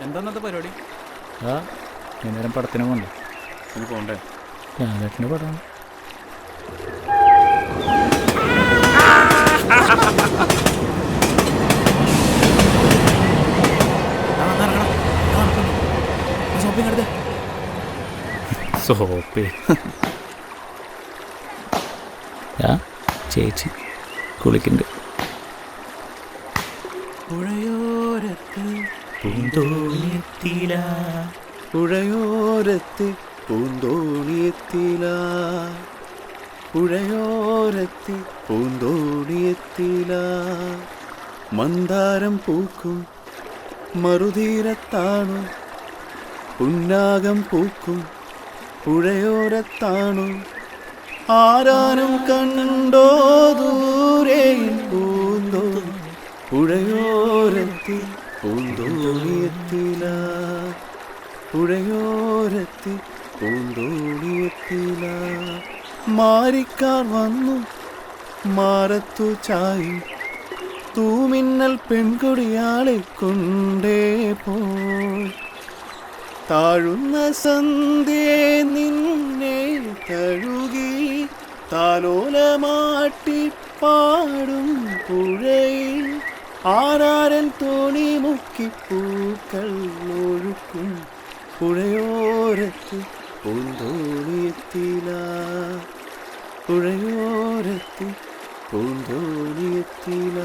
എന്താ പരിപാടി? ആ വൈകുന്നേരം പടത്തിന് പോകണ്ടേ ഇനി പടമാണ് സോപ്പേ ആ ചേച്ചി കുളിക്കുന്നുണ്ട്. പുഴയോരത്ത് പൂന്തോണിയെത്തിയില്ല പുഴയോരത്ത് പൂന്തോണിയെത്തില. പുഴയോരത്ത് പൂന്തോണിയെത്തില. മന്ദാരം പൂക്കും മറുതീരത്താണു. പുന്നാകം പൂക്കും പുഴയോരത്താണു. ആരാനും കണ്ടോ ദൂരെ പൂന്തോ. പുഴയോരത്ത് പൂന്തോണിയെത്തില. പുഴയോരത്തിൽ പൂന്തോണിയെത്തില. മാരിക്കാർ വന്നു മാറത്തു ചായി. തൂമിന്നൽ പെൺകുടിയാളെ കൊണ്ടേ പോയി. താഴുന്ന സന്ധ്യേ നിന്നെ തഴുകി താലോലമാട്ടി പാടും പുഴയിൽ. ആരാരൻ തോണി മുക്കി പൂക്കൾ ഒഴുക്കും. പുഴയോരത്ത് പൂന്തോണിയെത്തില. പുഴയോരത്ത് പൂന്തോണിയെത്തില.